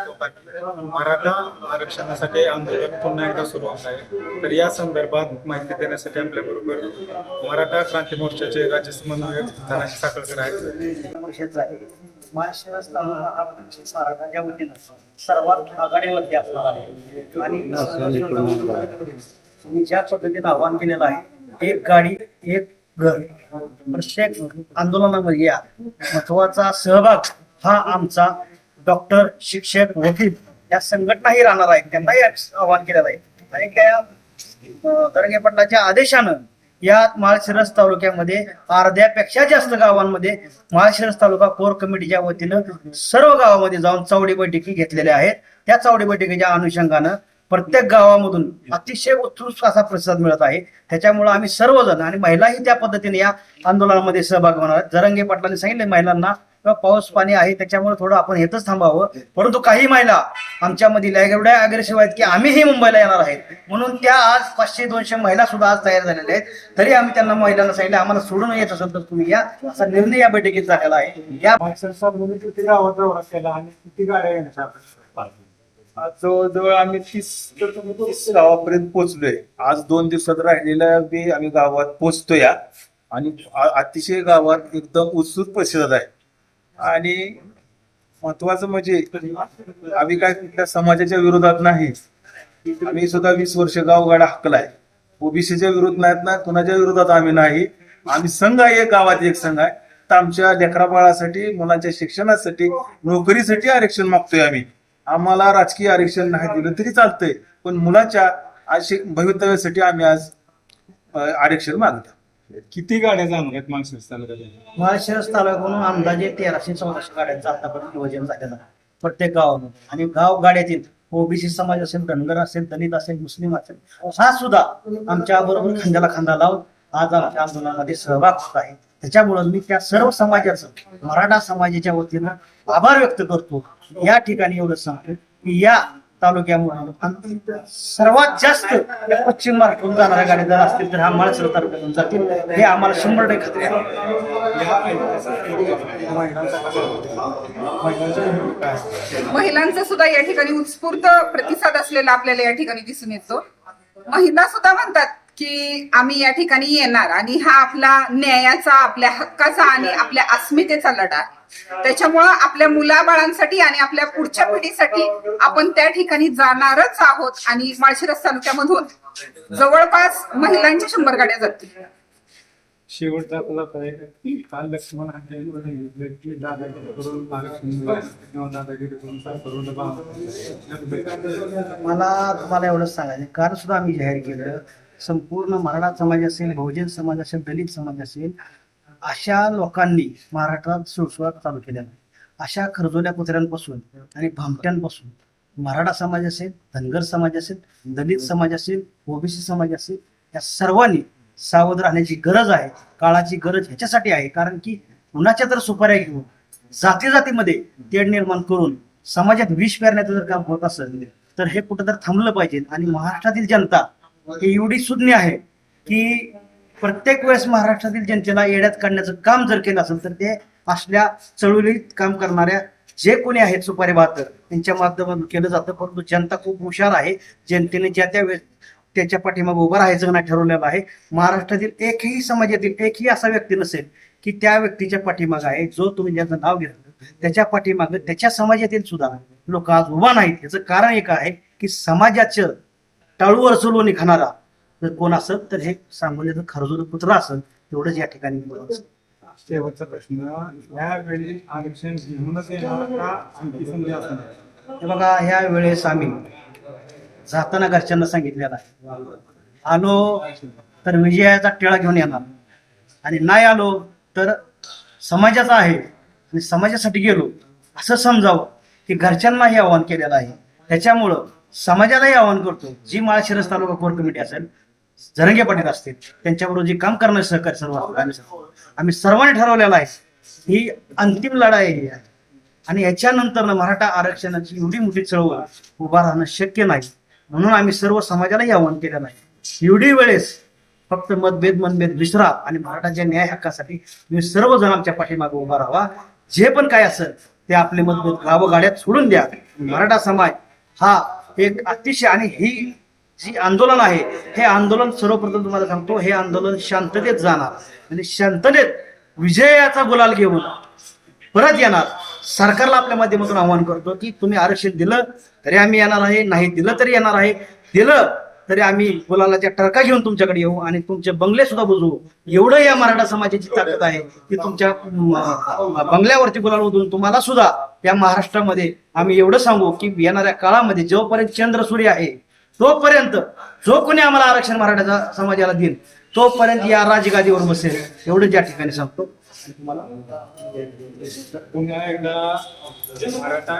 मराठा आरक्षणासाठी आंदोलन पुन्हा एकदा सुरू होत आहे. तर या संदर्भात माहिती देण्यासाठी आपल्या बरोबर मराठा क्रांती मोर्चाचे राज्य समन्वयक धनाजी साखळकर आहेत. महाराष्ट्र मराठाच्या वतीनं सर्वात आघाडीवरती असणार आहे आणि ज्या पद्धतीनं आव्हान केलेलं आहे एक गाडी एक घर प्रत्येक आंदोलनामध्ये या महत्त्वाचा सहभाग हा आमचा डॉक्टर शिक्षक वकील या संघटनाही राहणार आहेत. त्यांनाही आव्हान केलेलं आहे. आणि त्या दरंगे आदेशानं या माळशिरस तालुक्यामध्ये अर्ध्यापेक्षा जास्त गावांमध्ये माळशिरस तालुका कोर कमिटीच्या वतीनं सर्व गावामध्ये जाऊन चावडी बैठकी घेतलेल्या आहेत. त्या चावडी बैठकीच्या अनुषंगानं प्रत्येक गावामधून अतिशय उत्कृष्ट असा प्रतिसाद मिळत आहे. त्याच्यामुळे आम्ही सर्वजण आणि महिलाही त्या पद्धतीने या आंदोलनामध्ये सहभाग होणार आहेत. जरंगे पाटलांनी सांगितले महिलांना किंवा पाऊस पाणी आहे त्याच्यामुळे थोडं आपण हेतच थांबावं. परंतु काही महिला आमच्यामधील एवढ्या अग्रेसिव्ह आहेत की आम्हीही मुंबईला येणार आहेत. म्हणून त्या आज पाचशे दोनशे महिला सुद्धा आज तयार झालेल्या आहेत. तरी आम्ही त्यांना महिलांना सांगितलं आम्हाला सोडून येत असेल तर तुम्ही या. असा निर्णय या बैठकीत झालेला आहे. या किती गावात दौरा केला आणि किती गाड्या येण्याचा आज जवळजवळ आम्ही तीस तीस गावापर्यंत पोहोचलोय. आज दोन दिवसात राहिलेल्या बी आम्ही गावात पोहोचतो या आणि अतिशय गावात एकदम उत्सुक प्रतिसाद आहे. आणि महत्वाचं म्हणजे आम्ही काय कुठल्या समाजाच्या विरोधात नाही. आम्ही सुद्धा वीस वर्ष गावगाडा हकलाय ओबीसीच्या विरोध नाहीत ना कुणाच्या विरोधात आम्ही नाही. आम्ही संघ आहे एक गावात एक संघ आहे. तर आमच्या लेकरा बाळासाठी मुलांच्या शिक्षणासाठी नोकरीसाठी आरक्षण मागतोय आम्ही. आम्हाला राजकीय आरक्षण नाही दिलं तरी चालतंय. पण मुलाच्या आज भवितव्यासाठी आम्ही आज आरक्षण मागतो किती गाड्या जाणार आहेत माणसाच्या तालुक्यात? माळशिरस तालुक्यातून अंदाजे तेराशे चौदाशे गाड्यांचं आतापर्यंत नियोजन झालेलं आहे. प्रत्येक गावामध्ये आणि गाव गाड्यातील ओबीसी समाज असेल धनगर असेल दलित असेल मुस्लिम असेल हा सुद्धा आमच्या बरोबर खांद्याला खांदा लावून आज आमच्या आंदोलनामध्ये सहभाग होत आहे. त्याच्यामुळं मी त्या सर्व समाजाचं मराठा समाजाच्या वतीनं आभार व्यक्त करतो. या ठिकाणी एवढं सांगतो की या तालुक्यामुळे सर्वात जास्त पश्चिम महाराष्ट्रातून जाणाऱ्या गाड्या जर असतील तर हा माळसर तालुक्यातून जातील. हे आम्हाला शंभर टक्के खात्री आहे. महिलांचा सुद्धा या ठिकाणी उत्स्फूर्त प्रतिसाद असलेला आपल्याला या ठिकाणी दिसून येतो. महिला सुद्धा म्हणतात की आम्ही या ठिकाणी येणार आणि हा आपला न्यायाचा आपल्या हक्काचा आणि आपल्या अस्मितेचा लढा आहे. त्याच्यामुळं आपल्या मुलाबाळांसाठी आणि आपल्या पुढच्या पिढीसाठी आपण त्या ठिकाणी जाणारच आहोत आणि माळशिरस तालुक्यामधून जवळपास महिलांच्या शंभर गाड्या जातील. शेवटचा आपला काल लक्ष्मण मला तुम्हाला एवढंच सांगायचं कारण सुद्धा आम्ही जाहीर केलं. संपूर्ण मराठा समाज असेल बहुजन समाज असेल दलित समाज असेल अशा लोकांनी महाराष्ट्रात सुळसुळाट चालू केलेला आहे अशा खरजोल्या कुत्र्यांपासून आणि भामट्यांपासून मराठा समाज असेल धनगर समाज असेल दलित समाज असेल ओबीसी समाज असेल या सर्वांनी सावध राहण्याची गरज आहे काळाची गरज ह्याच्यासाठी आहे. कारण की कुणाच्या तर सुपाऱ्या घेऊन जाती जातीमध्ये तेढ निर्माण करून समाजात विष पेरण्याचं जर काम होत असेल तर हे कुठं तर थांबलं पाहिजे. आणि महाराष्ट्रातील जनता ही एवढी सुज्ञ आहे की प्रत्येक वेळेस महाराष्ट्रातील जनतेला येड्यात काढण्याचं काम जर केलं असेल तर ते असल्या चळवळीत काम करणाऱ्या जे कोणी आहेत सुपारी बहात्तर त्यांच्या माध्यमातून केलं जातं. परंतु जनता खूप हुशार आहे. जनतेने ज्या त्या वेळेस त्याच्या पाठीमागे उभं राहायचं ना ठरवलेलं आहे. महाराष्ट्रातील एकही समाजातील एकही असा व्यक्ती नसेल की त्या व्यक्तीच्या पाठीमागे आहे. जो तुम्ही ज्याचं नाव घेतलं त्याच्या पाठीमागे त्याच्या समाजातील सुद्धा लोक आज उभा नाहीत. याचं कारण एक आहे की समाजाचं टाळूवर चलवणी खाणारा जर कोण असेल तर हे सांगोलीचं खरजूर पुत्र असेल तेवढंच या ठिकाणी. शेवटचा प्रश्न यावेळी आरक्षण घेऊनच हे बघा ह्या वेळेस आम्ही जाताना घरच्यांना सांगितलेलं आहे. आलो तर विजयाचा टिळा घेऊन येणार. आणि नाही आलो तर समाजाचा आहे. आणि समाजासाठी गेलो असं समजावं की घरच्यांनाही आवाहन केलेलं आहे. त्याच्यामुळं समाजालाही आवाहन करतो. जी माळशिरस तालुका कोर कमिटी असेल जरंगे पाटील असतील त्यांच्याबरोबर जे काम करणारे सहकारी सर्व आम्ही सर्वांनी ठरवलेलं आहे ही अंतिम लढाई आहे. आणि याच्यानंतर मराठा आरक्षणाची एवढी मोठी चळवळ उभा राहणं शक्य नाही. म्हणून आम्ही सर्व समाजालाही आव्हान केलं नाही एवढी वेळेस फक्त मतभेद मनभेद विसरा आणि मराठाच्या न्याय हक्कासाठी तुम्ही सर्वजण आमच्या पाठीमागे उभा राहा. जे पण काय असेल ते आपले मतभेद गावगाड्यात सोडून द्या. मराठा समाज हा एक अतिशय आणि ही जी आंदोलन आहे हे आंदोलन सर्वप्रथम तुम्हाला सांगतो हे आंदोलन शांततेत जाणार. आणि शांततेत विजयाचा गुलाल घेऊन परत येणार. सरकारला आपल्या माध्यमातून आवाहन करतो की तुम्ही आरक्षण दिलं तरी आम्ही येणार आहे नाही दिलं तरी येणार आहे दिलं तरी आम्ही गुलालाच्या टरका घेऊन तुमच्याकडे येऊ आणि तुमचे बंगले सुद्धा बुजवू. एवढं या मराठा समाजाची ताकद आहे की तुमच्या बंगल्यावरती गुलाल ओढून तुम्हाला सुद्धा या महाराष्ट्रामध्ये आम्ही एवढं सांगू की येणाऱ्या काळामध्ये जोपर्यंत चंद्र सूर्य आहे तोपर्यंत जो कोणी आम्हाला आरक्षण मराठा समाजाला देईल तोपर्यंत या राजगादीवर बसेल एवढं या ठिकाणी सांगतो. तुम्हाला? पुन्हा एकदा मराठा